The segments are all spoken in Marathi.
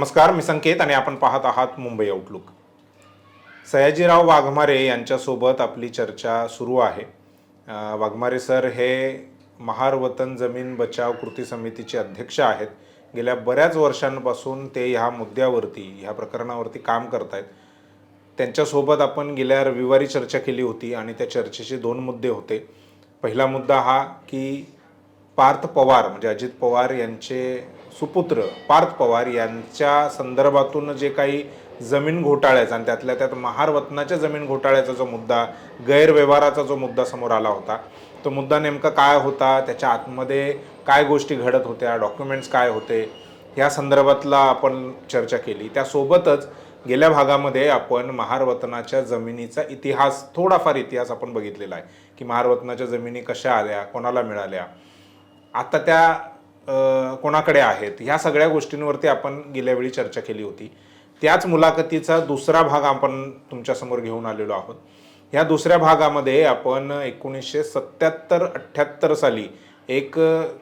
नमस्कार मी संकेत आणि आपण पाहत आहात मुंबई आउटलुक सयाजीराव वाघमारे यांच्यासोबत आपली चर्चा सुरू आहे. वाघमारे सर हे महार वतन जमीन बचाव कृती समितीचे अध्यक्ष आहेत. गेल्या बऱ्याच वर्षांपासून ते ह्या मुद्द्यावरती ह्या प्रकरणावरती काम करत आहेत त्यांच्यासोबत आपण गेल्या रविवारी चर्चा केली होती आणि त्या चर्चेचे दोन मुद्दे होते. पहिला मुद्दा हा की पार्थ पवार म्हणजे अजित पवार यांचे सुपुत्र पार्थ पवार यांच्या संदर्भातून जे काही जमीन घोटाळ्याचा आणि त्यातल्या त्यात महार वतनाच्या जमीन घोटाळ्याचा जो मुद्दा गैरव्यवहाराचा जो मुद्दा समोर आला होता तो मुद्दा नेमका काय होता त्याच्या आतमध्ये काय गोष्टी घडत होत्या डॉक्युमेंट्स काय होते या संदर्भातला आपण चर्चा केली. त्यासोबतच गेल्या भागामध्ये आपण महारवतनाच्या जमिनीचा इतिहास थोडाफार इतिहास आपण बघितलेला आहे की महारवतनाच्या जमिनी कशा आल्या कोणाला मिळाल्या. आता त्या कोणाकडे आहेत? ह्या सगळ्या गोष्टींवरती आपण गेल्या वेळी चर्चा केली होती. त्याच मुलाखतीचा दुसरा भाग आपण तुमच्यासमोर घेऊन आलेलो आहोत. ह्या दुसऱ्या भागामध्ये आपण एकोणीसशे सत्याहत्तर अठ्ठ्याहत्तर साली एक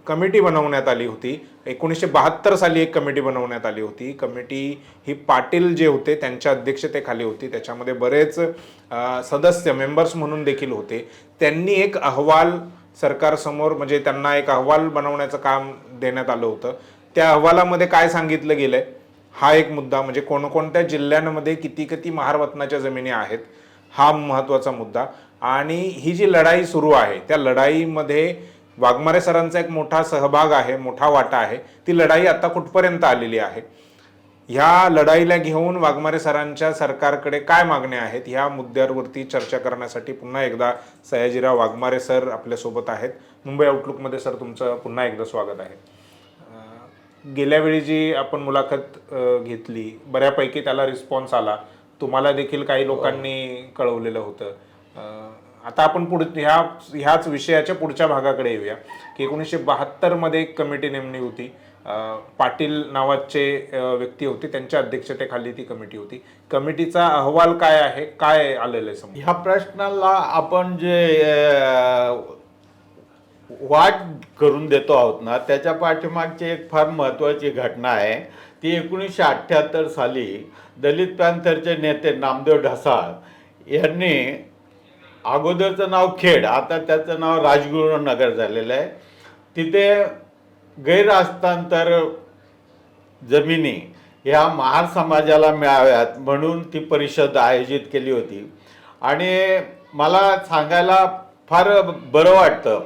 कमिटी बनवण्यात आली होती. एकोणीसशे बहात्तर साली एक कमिटी बनवण्यात आली होती. कमिटी ही पाटील जे होते त्यांच्या अध्यक्षतेखाली होती. त्याच्यामध्ये बरेच सदस्य मेंबर्स म्हणून देखील होते. त्यांनी एक अहवाल सरकारसमोर म्हणजे त्यांना एक अहवाल बनवण्याचं काम देण्यात आलं होतं. त्या अहवालामध्ये काय सांगितलं गेलंय? हा एक मुद्दा म्हणजे कोणकोणत्या जिल्ह्यांमध्ये किती किती महारवतनाच्या जमिनी आहेत हा महत्त्वाचा मुद्दा. आणि ही जी लढाई सुरू आहे त्या लढाईमध्ये वाघमारे सरांचा एक मोठा सहभाग आहे मोठा वाटा आहे. ती लढाई आता कुठपर्यंत आलेली आहे? ह्या लढाईला घेऊन वाघमारे सरांच्या सरकारकडे काय मागण्या आहेत? ह्या मुद्द्यांवरती चर्चा करण्यासाठी पुन्हा एकदा सयाजीराव वाघमारे सर आपल्यासोबत आहेत. मुंबई आउटलुकमध्ये सर तुमचं पुन्हा एकदा स्वागत आहे. गेल्या वेळी जी आपण मुलाखत घेतली बऱ्यापैकी त्याला रिस्पॉन्स आला. तुम्हाला देखील काही लोकांनी कळवलेलं होतं. आता आपण पुढ ह्या ह्याच विषयाच्या पुढच्या भागाकडे येऊया की एकोणीसशे बहात्तरमध्ये एक कमिटी नेमली होती. पाटील नावाचे व्यक्ती होते. त्यांच्या अध्यक्षतेखाली ती कमिटी होती. कमिटीचा अहवाल काय आहे? काय आलेलं आहे समोर? ह्या प्रश्नाला आपण जे वाट करून देतो आहोत ना त्याच्या पाठीमागची एक फार महत्त्वाची घटना आहे. ती एकोणीसशे अठ्ठ्याहत्तर साली दलित पॅन्थरचे नेते नामदेव ढसाळ यांनी अगोदरचं नाव खेड आता त्याचं नाव राजगुरुनगर झालेलं आहे. तिथे गैरहस्तांतर जमिनी ह्या महार समाजाला मिळाव्यात म्हणून ती परिषद आयोजित केली होती. आणि मला सांगायला फार बरं वाटतं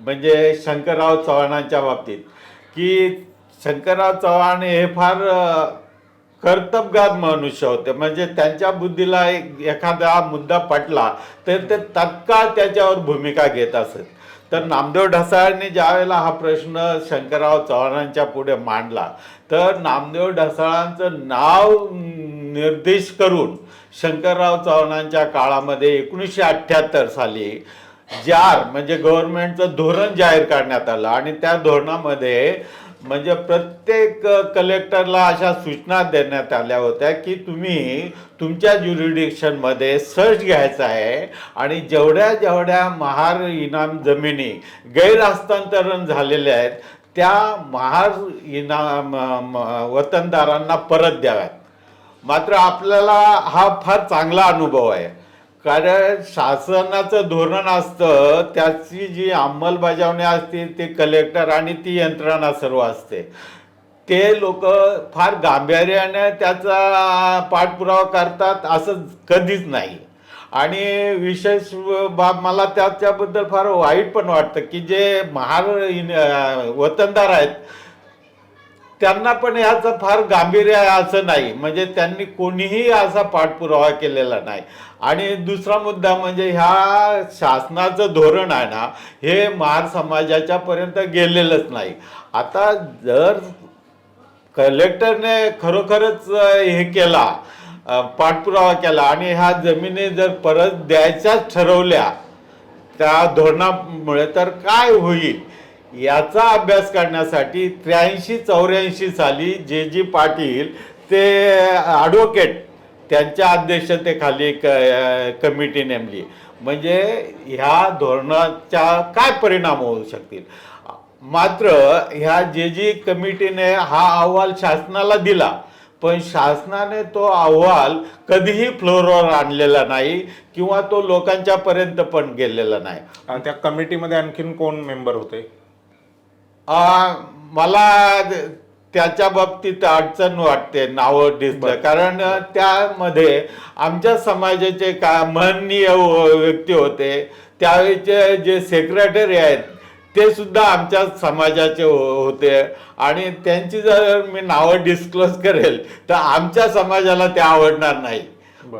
म्हणजे शंकरराव चव्हाणांच्या बाबतीत की शंकरराव चव्हाण हे फार कर्तबगार मनुष्य होते. म्हणजे त्यांच्या बुद्धीला एक एखादा मुद्दा पटला तर ते तत्काळ त्याच्यावर भूमिका घेत असत. तर नामदेव ढसाळांनी ज्यावेळेला हा प्रश्न शंकरराव चव्हाणांच्या पुढे मांडला तर नामदेव ढसाळांचं नाव निर्देश करून शंकरराव चव्हाणांच्या काळामध्ये एकोणीसशे अठ्ठ्याहत्तर साली जार म्हणजे गव्हर्नमेंटचं धोरण जाहीर करण्यात आलं. आणि त्या धोरणामध्ये म्हणजे प्रत्येक कलेक्टरला अशा सूचना देण्यात आल्या होत्या की तुम्ही तुमच्या ज्युरिडिक्शनमध्ये सर्च घ्यायचा आहे आणि जेवढ्या जेवढ्या महार इनाम जमिनी गैरहस्तांतरण झालेल्या आहेत त्या महार इनाम म- वतनदारांना परत द्याव्यात. मात्र आपल्याला हा फार चांगला अनुभव आहे. कारण शासनाचं धोरण असतं त्याची जी अंमलबजावणी असते ते कलेक्टर आणि ती यंत्रणा सर्व असते. ते लोक फार गांभीर्याने त्याचा पाठपुरावा करतात असं कधीच नाही. आणि विशेष बाब मला त्याच्याबद्दल फार वाईट पण वाटतं की जे महार इन- वतनदार आहेत त्यांना पण ह्याचं फार गांभीर्य आहे असं नाही. म्हणजे त्यांनी कोणीही असा पाठपुरावा केलेला नाही. आणि दुसरा मुद्दा म्हणजे ह्या शासनाचं धोरण आहे ना हे महार समाजाच्या पर्यंत गेलेलंच नाही. आता जर कलेक्टरने खरोखरच हे केला पाठपुरावा केला आणि ह्या जमिनी जर परत द्यायच्याच ठरवल्या त्या धोरणामुळे तर काय होईल? याचा अभ्यास करण्यासाठी त्र्याऐंशी चौऱ्याऐंशी साली जे जी पाटील ते ॲडव्होकेट त्यांच्या अध्यक्षतेखाली क कमिटी नेमली. म्हणजे ह्या धोरणाच्या काय परिणाम होऊ शकतील? मात्र ह्या जे जी कमिटीने हा अहवाल शासनाला दिला पण शासनाने तो अहवाल कधीही फ्लोरवर आणलेला नाही किंवा तो लोकांच्या पर्यंत पण गेलेला नाही. त्या कमिटीमध्ये आणखीन कोण मेंबर होते? मला त्याच्या बाबतीत अडचण वाटते नावं दिसलं कारण त्यामध्ये आमच्या समाजाचे का माननीय व- व्यक्ती होते त्यावेळेचे जे सेक्रेटरी आहेत ते सुद्धा आमच्या समाजाचे हो- होते. आणि त्यांची जर मी नावं डिस्क्लोज करेल तर आमच्या समाजाला ते आवडणार नाही.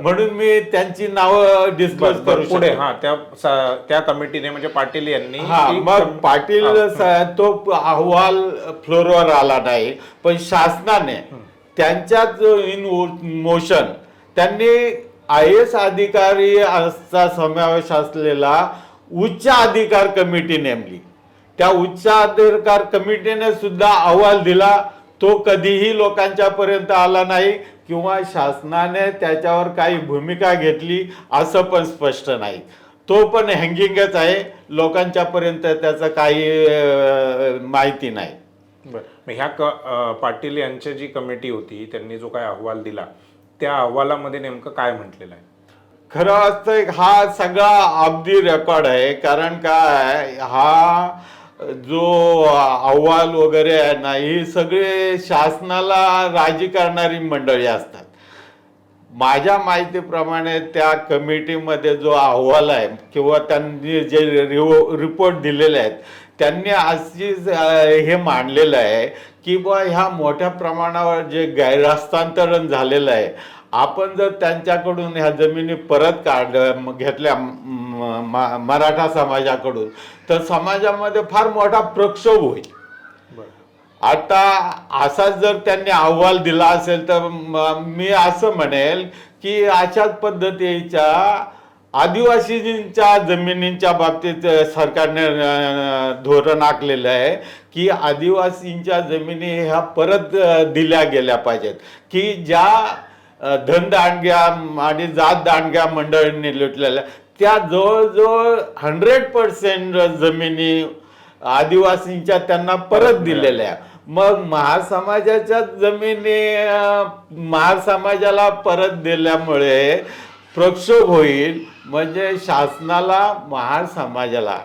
म्हणून मी त्यांची नावं बरं, करू पुढे शकतो. हा त्या स- त्या कमिटीने म्हणजे पाटील यांनी हा मग कम- पाटील स- तो अहवाल फ्लोरवर आला नाही पण शासनाने त्यांच्याच इन मोशन त्यांनी आय एस अधिकारी चा समावेश असलेला उच्च अधिकार कमिटी नेमली. त्या उच्च अधिकार कमिटीने सुद्धा अहवाल दिला. तो कधीही लोकांच्या पर्यंत आला नाही किंवा शासनाने त्याच्यावर काही भूमिका घेतली असं पण स्पष्ट नाही. तो पण हँगिंगच आहे. लोकांच्या पर्यंत त्याचं काही माहिती नाही. बरं. ह्या क पाटील यांची जी कमिटी होती त्यांनी जो काय अहवाल दिला त्या अहवालामध्ये नेमकं काय म्हटलेलं आहे? खरं असतं हा सगळा अगदी रेकॉर्ड आहे. कारण काय हा जो अहवाल वगैरे आहे ना ही सगळे शासनाला राजी करणारी मंडळी असतात. माझ्या माहितीप्रमाणे त्या कमिटीमध्ये जो अहवाल आहे किंवा त्यांनी जे रिवो रिपोर्ट दिलेले आहेत त्यांनी अशी हे मांडलेलं आहे की बा ह्या मोठ्या प्रमाणावर जे गैरहस्तांतरण झालेलं आहे आपण जर त्यांच्याकडून ह्या जमिनी परत काढ घेतल्या मराठा समाजाकडून तर समाजामध्ये फार मोठा प्रक्षोभ होईल. आता असाच जर त्यांनी अहवाल दिला असेल तर म- असं म्हणेल की अशाच पद्धतीच्या आदिवासींच्या जमिनींच्या बाबतीत सरकारने धोरण आखलेलं आहे की आदिवासींच्या जमिनी ह्या परत दिल्या गेल्या पाहिजेत. की ज्या अं, धनदांडग्या आणि जात दांडग्या मंडळींनी लुटलेल्या. त्या जवळजवळ हंड्रेड पर्सेंट जमिनी आदिवासींच्या त्यांना परत दिलेल्या. मग महार समाजाच्या जमिनी अं, महार समाजाला परत दिल्यामुळे प्रक्षोभ होईल. म्हणजे शासनाला महार समाजाला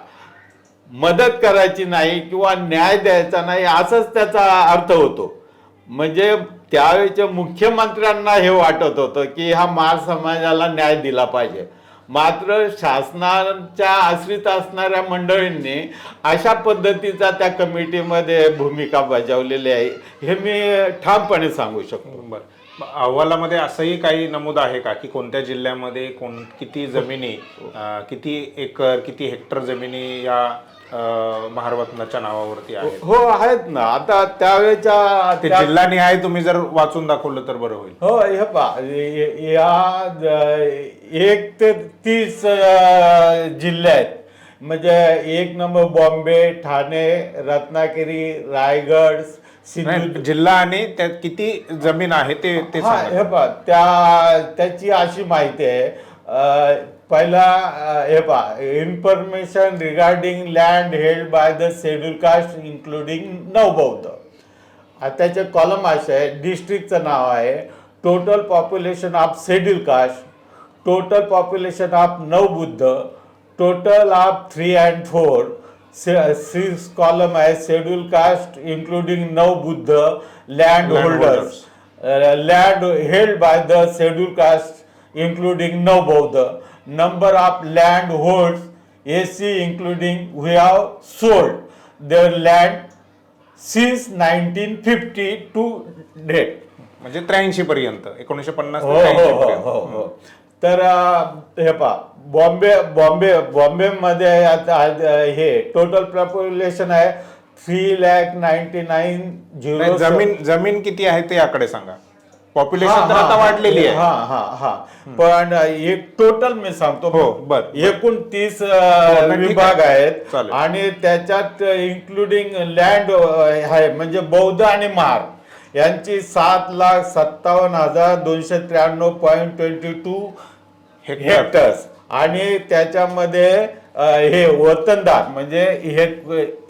मदत करायची नाही किंवा न्याय द्यायचा नाही असंच त्याचा अर्थ होतो. म्हणजे त्यावेळेच्या मुख्यमंत्र्यांना हे वाटत होतं की हा महार समाजाला न्याय दिला पाहिजे. मात्र शासनाच्या आश्रित असणाऱ्या मंडळींनी अशा पद्धतीचा त्या कमिटीमध्ये भूमिका बजावलेली आहे हे मी ठामपणे सांगू शकतो. बरं. अहवालामध्ये असंही काही नमूद आहे का की कोणत्या जिल्ह्यामध्ये कोण किती जमिनी अ, किती एकर किती हेक्टर जमिनी या अ, महारवतनाच्या नावावरती आहेत हो आहेत ना. आता त्यावेळेच्या ते त्या- जिल्हानिहाय तुम्ही जर वाचून दाखवलं तर बरं होईल. हो हे पा या ज- एक ते तीस अ, जिल्हे आहेत. म्हणजे एक नंबर बॉम्बे ठाणे रत्नागिरी रायगड सिंधुदुर्ग. नाही, जिल्हा आणि त्यात किती जमीन आहे ते ते हा सांगा. हे पा त्या त्याची अशी माहिती आहे. अ, पहिला हे पा information regarding land held by the schedule caste including Navbauddha. त्याचे कॉलम असे आहे डिस्ट्रिक्टचं नाव आहे total population of schedule caste total population of Navbuddha total of three and four six column आहे schedule caste including Navbuddha land holders land held by the schedule caste including Navbauddha. Number of land holds AC including we have sold their land since 1950 to date. म्हणजे त्र्याऐंशी पर्यंत एकोणीशे पन्नास हो ते हो त्र्याऐंशी हो पर्यंत. हो हो. तर अं, हे पहा बॉम्बे बॉम्बे बॉम्बे मध्ये आता आज, अं, हे टोटल पॉप्युलेशन आहे थ्री लॅक नाईन्टी नाईन नाही, झिरो जमीन जमीन किती आहे ते याकडे सांगा. पॉप्युलेशन तर आता वाढलेली आहे हा हा हा पण एक टोटल मी सांगतो हो, बर. एकूण तीस हो, विभाग आहे. आहेत. आणि त्याच्यात इन्क्लुडिंग लँड आहे म्हणजे बौद्ध आणि महार यांची सात लाख सत्तावन्न हजार दोनशे त्र्याण्णव point twenty two hectare. Hectares आणि त्याच्यामध्ये हे वतनदार म्हणजे हे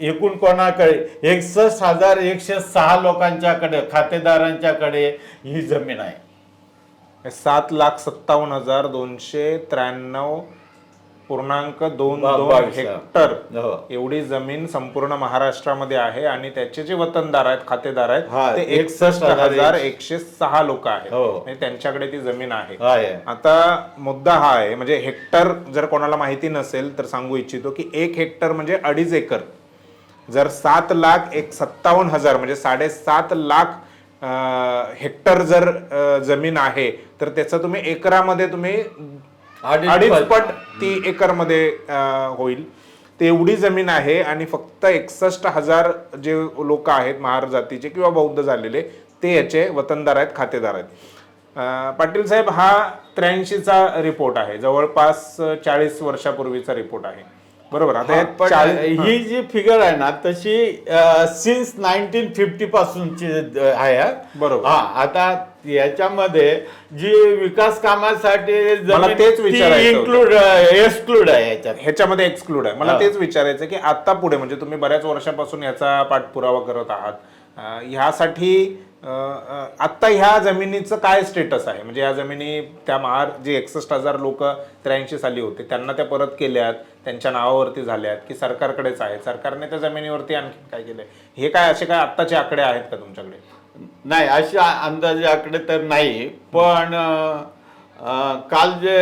एकूण कोणाकडे? एकसष्ट हजार एकशे सहा लोकांच्याकडे खातेदारांच्याकडे ही जमीन आहे. सात लाख सत्तावन्न हजार दोनशे त्र्याण्णव पूर्णांक दोन बा- दोन बावीस. हेक्टर हो. एवढी जमीन संपूर्ण महाराष्ट्रामध्ये आहे आणि त्याचे जे वतनदार आहेत खातेदार हा, आहेत ते एकसष्ट हजार हजार एकशे सहा लोक आहेत हो. म्हणजे त्यांच्याकडे ती जमीन आहे आहे आता मुद्दा हा आहे म्हणजे हेक्टर जर कोणाला माहिती नसेल तर सांगू इच्छितो की एक हेक्टर म्हणजे अडीच एकर जर सात लाख एक सत्तावन्न हजार म्हणजे साडेसात लाख अं, हेक्टर जर अं, जमीन आहे तर त्याचं तुम्ही एकरामध्ये तुम्ही अडीच पट. ती एकरमध्ये होईल तेवढी जमीन आहे आणि फक्त एकसष्ट हजार जे लोक आहेत महार जातीचे किंवा बौद्ध झालेले ते याचे वतनदार आहेत खातेदार आहेत पाटील साहेब हा त्र्याऐंशीचा रिपोर्ट आहे जवळपास चाळीस वर्षापूर्वीचा रिपोर्ट आहे बरोबर आता हा, जी फिगर आहे ना तशी सिन्स नाईन्टीन फिफ्टी पासूनची अ, आहे हा. बरोबर. हा आता याच्यामध्ये जी विकास कामासाठी मला तेच विचारायचं होतं. इन्क्लूड एक्सक्लूड आहे याच्यात. ह्याच्यामध्ये एक्सक्लूड आहे. मला. तेच विचारायचं की आता पुढे म्हणजे तुम्ही बऱ्याच वर्षापासून याचा पाठपुरावा करत आहात अं, ह्यासाठी आता ह्या जमिनीचं काय स्टेटस आहे? म्हणजे या जमिनी त्या महार जे एकसष्ट हजार लोक त्र्याऐंशी साली होते त्यांना त्या परत केल्यात त्यांच्या नावावरती झाल्यात की सरकारकडेच आहेत? सरकारने त्या जमिनीवरती आणखी काय केलंय? हे काय असे काय आत्ताचे आकडे आहेत का तुमच्याकडे? नाही अशी अंदाजे आकडे तर नाही पण काल जे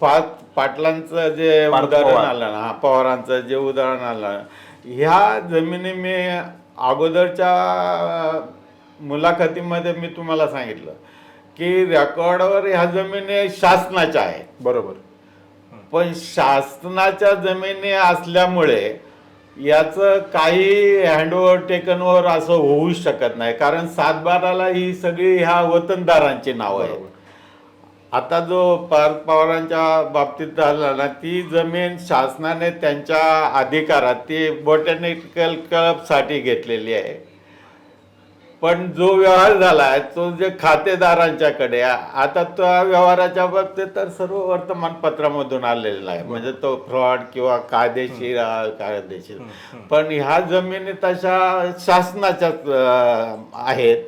पाच पाटलांचं जे उदाहरण. आलं ना पवारांचं जे उदाहरण आलं ह्या जमिनी मी अगोदरच्या मुलाखतीमध्ये मी तुम्हाला सांगितलं की रेकॉर्डवर ह्या जमिनी शासनाच्या आहेत बरोबर पण शासनाच्या जमिनी असल्यामुळे याचं काही हँडओव्हर टेकन ओव्हर असं होऊ शकत नाही. कारण सातबाराला ही सगळी ह्या वतनदारांची नावं आहेत. आता जो पार्थ पवारांच्या बाबतीत झाला ना ती जमीन शासनाने त्यांच्या अधिकारात ती बॉटॅनिकल क्लबसाठी घेतलेली आहे. पण जो व्यवहार झाला आहे तो जे खातेदारांच्याकडे आता त्या व्यवहाराच्या बाबतीत तर सर्व वर्तमानपत्रामधून आलेला आहे. म्हणजे तो फ्रॉड किंवा कायदेशीर कायदेशीर. पण ह्या जमिनी तशा शासनाच्याच अ, आहेत.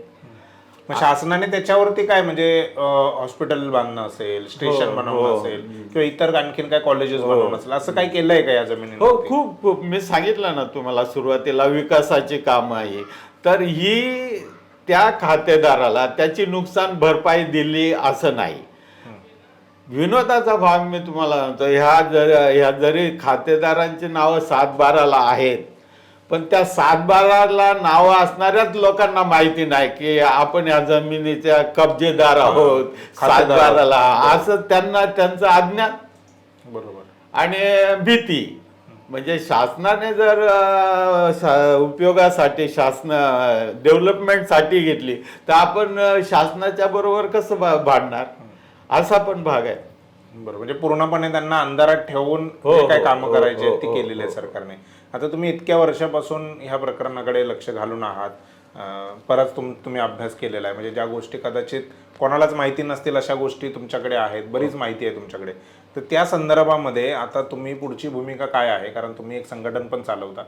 मग शासनाने त्याच्यावरती काय म्हणजे हॉस्पिटल बांधणं असेल स्टेशन हो, बनवणं हो. असेल किंवा इतर आणखीन काय कॉलेजेस बनवणं असेल असं काही केलंय का या हो जमिनीवरती खूप खूप. मी सांगितलं ना तुम्हाला सुरुवातीला विकासाची कामं आहे. तर ही त्या खातेदाराला त्याची नुकसान भरपाई दिली असं नाही. विनोदाचा भाग मी तुम्हाला म्हणतो ह्या जर ह्या जरी खातेदारांची नावं सात बाराला आहेत पण त्या सात बाराला नावं असणाऱ्याच लोकांना माहिती नाही की आपण या जमिनीच्या कब्जेदार आहोत सात खातेदार आहोत. बाराला असं त्यांना त्यांचं अज्ञान बरोबर. आणि भीती. म्हणजे शासनाने जर शा- उपयोगासाठी शासन डेव्हलपमेंटसाठी घेतली तर आपण शासनाच्या बरोबर कसं भांडणार? असा पण भाग आहे. बरोबर म्हणजे पूर्णपणे त्यांना अंधारात ठेवून हो, जे काय हो, कामं हो, करायची आहेत हो, ती हो, केलेली आहे सरकारने. आता तुम्ही इतक्या वर्षापासून ह्या प्रकरणाकडे लक्ष घालून आहात. अं, परत तुम तुम्ही अभ्यास केलेला आहे. म्हणजे ज्या गोष्टी कदाचित कोणालाच माहिती नसतील अशा गोष्टी तुमच्याकडे आहेत. बरीच माहिती आहे तुमच्याकडे. तर त्या संदर्भामध्ये आता तुम्ही पुढची भूमिका काय आहे? कारण तुम्ही एक संघटन पण चालवता.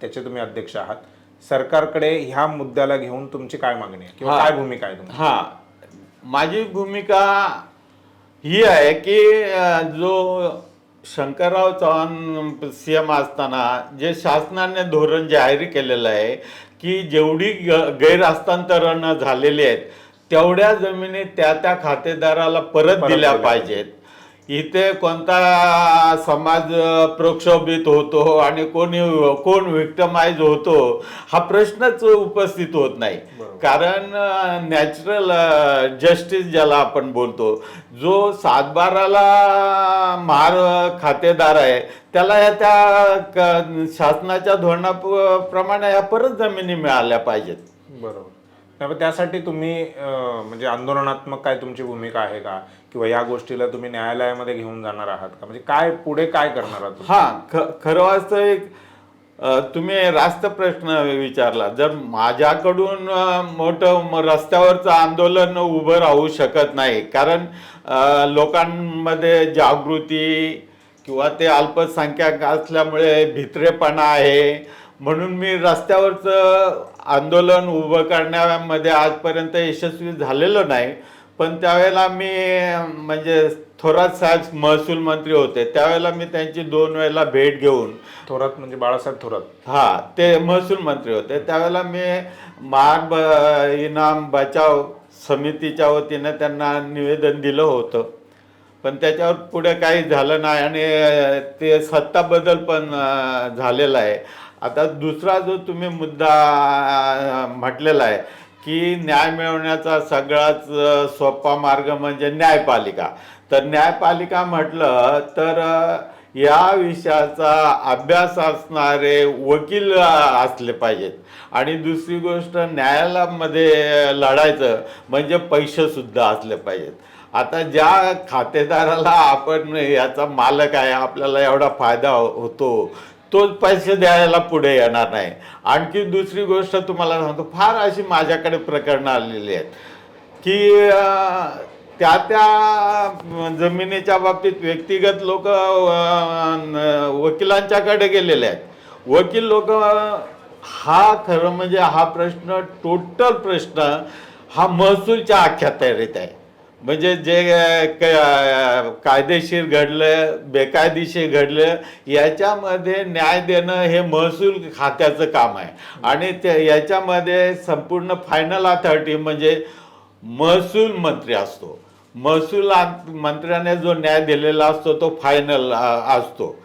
त्याचे तुम्ही अध्यक्ष आहात. सरकारकडे ह्या मुद्द्याला घेऊन तुमची काय मागणी आहे? किंवा हा. काय भूमिका आहे तुमची? हा. माझी भूमिका ही आहे की जो शंकरराव चव्हाण सी एम असताना जे शासनाने धोरण जाहीर केलेलं आहे की जेवढी ग- गैरहस्तांतरण झालेली आहेत तेवढ्या जमिनी त्या त्या खातेदाराला परत दिल्या पाहिजेत. इथे कोणता समाज प्रक्षोभित होतो आणि कोणी कोण विक्टमाइज होतो हा प्रश्नच उपस्थित होत नाही. कारण नॅचरल जस्टिस ज्याला आपण बोलतो जो सातबाराला महार खातेदार आहे त्याला या त्या शासनाच्या धोरणाप्रमाणे ह्या परत जमिनी मिळाल्या पाहिजेत. बरोबर. त्यामुळे त्यासाठी तुम्ही म्हणजे आंदोलनात्मक काय तुमची भूमिका आहे का? किंवा या गोष्टीला तुम्ही न्यायालयामध्ये घेऊन जाणार आहात का? म्हणजे काय पुढे काय करणार आहात हा ख खरं असं एक तुम्ही रास्त प्रश्न विचारला. जर माझ्याकडून मोठं म- रस्त्यावरचं आंदोलन उभं राहू शकत नाही कारण लोकांमध्ये जागृती किंवा ते अल्पसंख्याक असल्यामुळे भित्रेपणा आहे म्हणून मी रस्त्यावरचं आंदोलन उभं करण्यामध्ये आजपर्यंत यशस्वी झालेलो नाही. पण त्यावेळेला मी म्हणजे थोरात साहेब महसूल मंत्री होते. त्यावेळेला मी त्यांची दोन वेळेला भेट घेऊन थोरात म्हणजे बाळासाहेब थोरात. हा ते महसूल मंत्री होते. त्यावेळेला मी महान ब- इनाम बचाव समितीच्या वतीने त्यांना निवेदन दिलं होतं. पण त्याच्यावर पुढे काही झालं नाही आणि ते सत्ता बदल पण झालेला आहे. आता दुसरा जो तुम्ही मुद्दा म्हटलेला आहे की न्याय मिळवण्याचा सगळाच सोपा मार्ग म्हणजे न्यायपालिका. तर न्यायपालिका म्हटलं तर या विषयाचा अभ्यास असणारे वकील असले पाहिजेत. आणि दुसरी गोष्ट न्यायालयामध्ये लढायचं म्हणजे पैसेसुद्धा असले पाहिजेत. आता ज्या खातेदाराला आपण याचा मालक आहे आपल्याला एवढा फायदा होतो तोच पैसे द्यायला पुढे येणार नाही. आणखी दुसरी गोष्ट तुम्हाला सांगतो फार अशी माझ्याकडे प्रकरणं आलेली आहेत की त्या त्या जमिनीच्या बाबतीत व्यक्तिगत लोक वकिलांच्याकडे गेलेले आहेत. वकील लोक हा खरं म्हणजे हा प्रश्न टोटल प्रश्न हा महसूलच्या अख्यात्यारीत आहे. म्हणजे जे क- कायदेशीर घडलं बेकायदेशीर घडलं याच्यामध्ये न्याय देणं हे महसूल खात्याचं काम आहे. आणि ते याच्यामध्ये संपूर्ण फायनल अथॉरिटी म्हणजे महसूल मंत्री असतो. महसूल आ- मंत्र्याने जो न्याय दिलेला असतो तो फायनल असतो.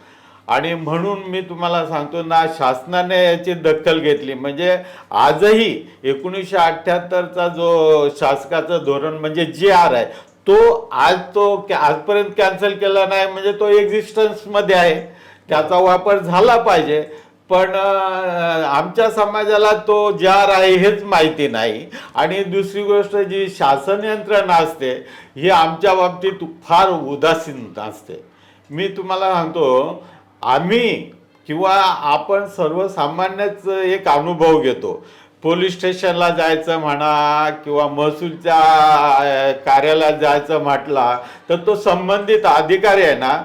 आणि म्हणून मी तुम्हाला सांगतो ना शासनाने याची दखल घेतली. म्हणजे आजही एकोणीसशे अठ्ठ्याहत्तरचा जो शासकाचं धोरण म्हणजे जे आर आहे तो आज तो आजपर्यंत कॅन्सल केला नाही. म्हणजे तो एक्झिस्टन्समध्ये आहे. त्याचा वापर झाला पाहिजे. पण आमच्या समाजाला तो जार आहे हेच माहिती नाही. आणि दुसरी गोष्ट जी शासन यंत्रणा असते ही आमच्या बाबतीत फार उदासीन असते. मी तुम्हाला सांगतो आम्ही किंवा आपण सर्वसामान्यच एक अनुभव घेतो. पोलीस स्टेशनला जायचं म्हणा किंवा महसूलच्या कार्यालयात जायचं म्हटला तर तो संबंधित अधिकारी आहे ना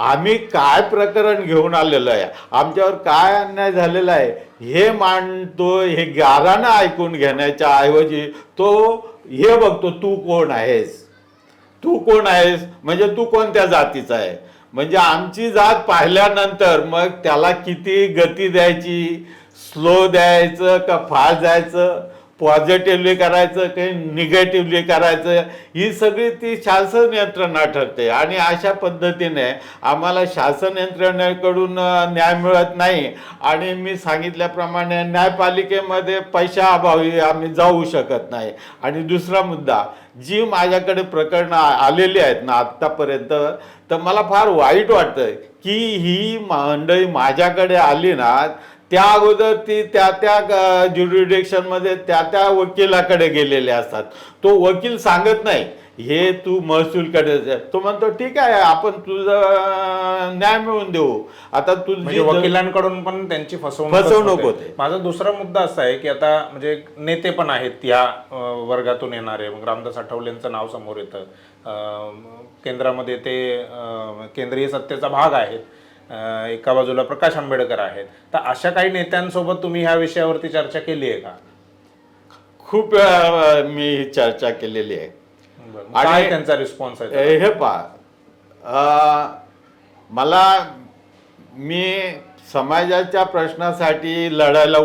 आम्ही काय प्रकरण घेऊन आलेलो आहे? आमच्यावर काय अन्याय झालेला आहे? हे मांडतो हे गारानं ऐकून घेण्याच्या ऐवजी तो हे बघतो तू कोण आहेस? तू कोण आहेस? म्हणजे तू कोणत्या जातीचा आहे? म्हणजे आमची जात पाहिल्यानंतर मग त्याला किती गती द्यायची? स्लो द्यायचं का फास्ट द्यायचं पॉझिटिव्हली करायचं काही निगेटिव्हली करायचं ही सगळी ती शासन यंत्रणा ठरते. आणि अशा पद्धतीने आम्हाला शासन यंत्रणेकडून न्याय मिळत नाही. आणि मी सांगितल्याप्रमाणे न्यायपालिकेमध्ये पैशाअभावी आम्ही जाऊ शकत नाही. आणि दुसरा मुद्दा जी माझ्याकडे प्रकरणं आलेली आहेत ना आत्तापर्यंत तर मला फार वाईट वाटतं की ही मंडळी माझ्याकडे आली ना त्या अगोदर ती त्या त्या ज्युरिडिक्शनमध्ये त्या त्या वकिलाकडे गेलेले असतात. तो वकील सांगत नाही हे तू महसूलकडे. तो म्हणतो ठीक आहे आपण तुझं न्याय मिळवून देऊ. आता म्हणजे तुझी वकिलांकडून पण त्यांची फसवणूक फसवणूक होते. माझा दुसरा मुद्दा असा आहे की आता म्हणजे नेते पण आहेत या वर्गातून येणारे. मग रामदास आठवलेंचं नाव समोर येतं. केंद्रामध्ये ते केंद्रीय सत्तेचा भाग आहेत. एका बाजूला प्रकाश आंबेडकर आहेत. तर अशा काही नेत्यांसोबत तुम्ही ह्या विषयावरती चर्चा केली आहे का? खूप मी ही चर्चा केलेली आहे. आणि- त्यांचा रिस्पॉन्स आहे? हे पहा. मला मी समाजाच्या प्रश्नासाठी लढायला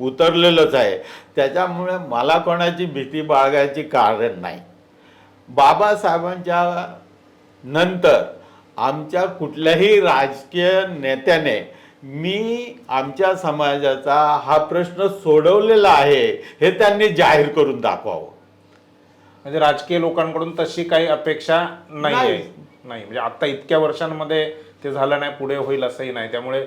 उतरलेलोच आहे. त्याच्यामुळे मला कोणाची भीती बाळगायची कारण नाही. बाबासाहेबांच्या नंतर आमच्या कुठल्याही राजकीय नेत्याने मी आमच्या समाजाचा हा प्रश्न सोडवलेला आहे हे त्यांनी जाहीर करून दाखवावं. म्हणजे राजकीय लोकांकडून तशी काही अपेक्षा नाही. आहे नाही. म्हणजे आता इतक्या वर्षांमध्ये ते झालं नाही पुढे होईल असंही नाही. त्यामुळे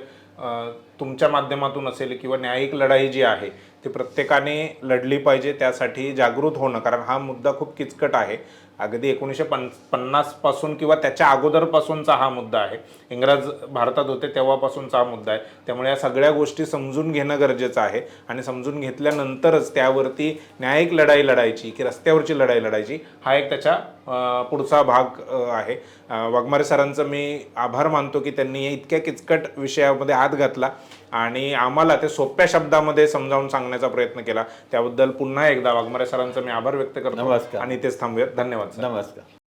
तुमच्या माध्यमातून असेल किंवा न्यायिक लढाई जी आहे ती प्रत्येकाने लढली पाहिजे त्यासाठी जागृत होणं कारण हा मुद्दा खूप किचकट आहे. अगदी एकोणीसशे पन पन्नासपासून किंवा त्याच्या अगोदरपासूनचा हा मुद्दा आहे. इंग्रज भारतात होते तेव्हापासूनचा हा मुद्दा आहे. त्यामुळे या सगळ्या गोष्टी समजून घेणं गरजेचं आहे आणि समजून घेतल्यानंतरच त्यावरती न्यायिक लढाई लढायची की रस्त्यावरची लढाई लढायची हा एक त्याच्या पुढचा भाग आहे. वाघमारे सरांचं मी आभार मानतो की त्यांनी या इतक्या किचकट विषयामध्ये हात घातला. आणि आम्हाला ते सोप्या शब्दामध्ये समजावून सांगण्याचा प्रयत्न केला. त्याबद्दल पुन्हा एकदा वाघमारे सरांचा मी आभार व्यक्त करतो. आणि इथेच थांबूयात. धन्यवाद नमस्कार.